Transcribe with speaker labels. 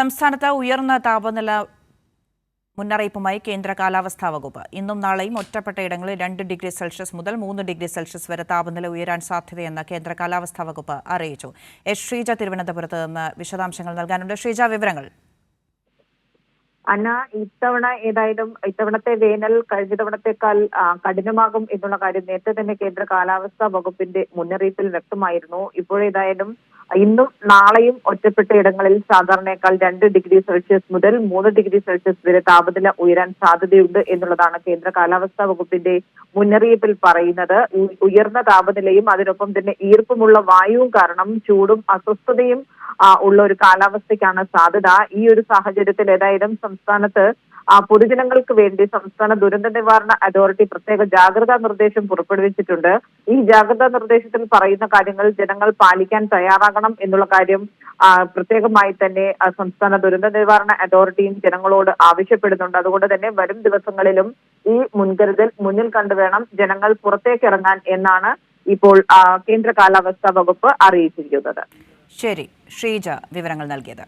Speaker 1: സംസ്ഥാനത്ത് ഉയർന്ന താപനില മുന്നറിയിപ്പുമായി കേന്ദ്ര കാലാവസ്ഥാ വകുപ്പ്. ഇന്നും നാളെയും ഒറ്റപ്പെട്ട ഇടങ്ങളിൽ രണ്ട് ഡിഗ്രി സെൽഷ്യസ് മുതൽ മൂന്ന് ഡിഗ്രി സെൽഷ്യസ് വരെ താപനില ഉയരാൻ സാധ്യതയെന്ന് കേന്ദ്ര കാലാവസ്ഥാ വകുപ്പ് അറിയിച്ചു. എസ് ശ്രീജ തിരുവനന്തപുരത്ത് നിന്ന് വിശദാംശങ്ങൾ നൽകാനുണ്ട്. ശ്രീജ വിവരങ്ങൾ.
Speaker 2: അന്ന ഇത്തവണ ഏതായാലും ഇത്തവണത്തെ വേനൽ കഴിഞ്ഞ തവണത്തെക്കാൾ കഠിനമാകും എന്നുള്ള കാര്യം നേരത്തെ തന്നെ കേന്ദ്ര കാലാവസ്ഥാ വകുപ്പിന്റെ മുന്നറിയിപ്പിൽ വ്യക്തമായിരുന്നു. ഇപ്പോഴേതായാലും ഇന്നും നാളെയും ഒറ്റപ്പെട്ട ഇടങ്ങളിൽ സാധാരണയേക്കാൾ രണ്ട് ഡിഗ്രി സെൽഷ്യസ് മുതൽ മൂന്ന് ഡിഗ്രി സെൽഷ്യസ് വരെ താപനില ഉയരാൻ സാധ്യതയുണ്ട് എന്നുള്ളതാണ് കേന്ദ്ര കാലാവസ്ഥാ വകുപ്പിന്റെ മുന്നറിയിപ്പിൽ പറയുന്നത്. ഉയർന്ന താപനിലയും അതിനൊപ്പം തന്നെ ഈർപ്പമുള്ള വായുവും കാരണം ചൂടും അസ്വസ്ഥതയും ഉള്ള ഒരു കാലാവസ്ഥയ്ക്കാണ് സാധ്യത. ഈ ഒരു സാഹചര്യത്തിൽ ഏതായാലും സംസ്ഥാനത്ത് പൊതുജനങ്ങൾക്ക് വേണ്ടി സംസ്ഥാന ദുരന്ത നിവാരണ അതോറിറ്റി പ്രത്യേക ജാഗ്രതാ നിർദ്ദേശം പുറപ്പെടുവിച്ചിട്ടുണ്ട്. ഈ ജാഗ്രതാ നിർദ്ദേശത്തിൽ പറയുന്ന കാര്യങ്ങൾ ജനങ്ങൾ പാലിക്കാൻ തയ്യാറാകണം എന്നുള്ള കാര്യം പ്രത്യേകമായി തന്നെ സംസ്ഥാന ദുരന്ത നിവാരണ അതോറിറ്റിയും ജനങ്ങളോട് ആവശ്യപ്പെടുന്നുണ്ട്. അതുകൊണ്ട് തന്നെ വരും ദിവസങ്ങളിലും ഈ മുൻകരുതൽ മുന്നിൽ കണ്ടുവേണം ജനങ്ങൾ പുറത്തേക്ക് ഇറങ്ങാൻ എന്നാണ് ഇപ്പോൾ കേന്ദ്ര കാലാവസ്ഥാ വകുപ്പ് അറിയിച്ചിരിക്കുന്നത്.
Speaker 1: ശരി ശ്രീജ വിവരങ്ങൾ നൽകിയത്.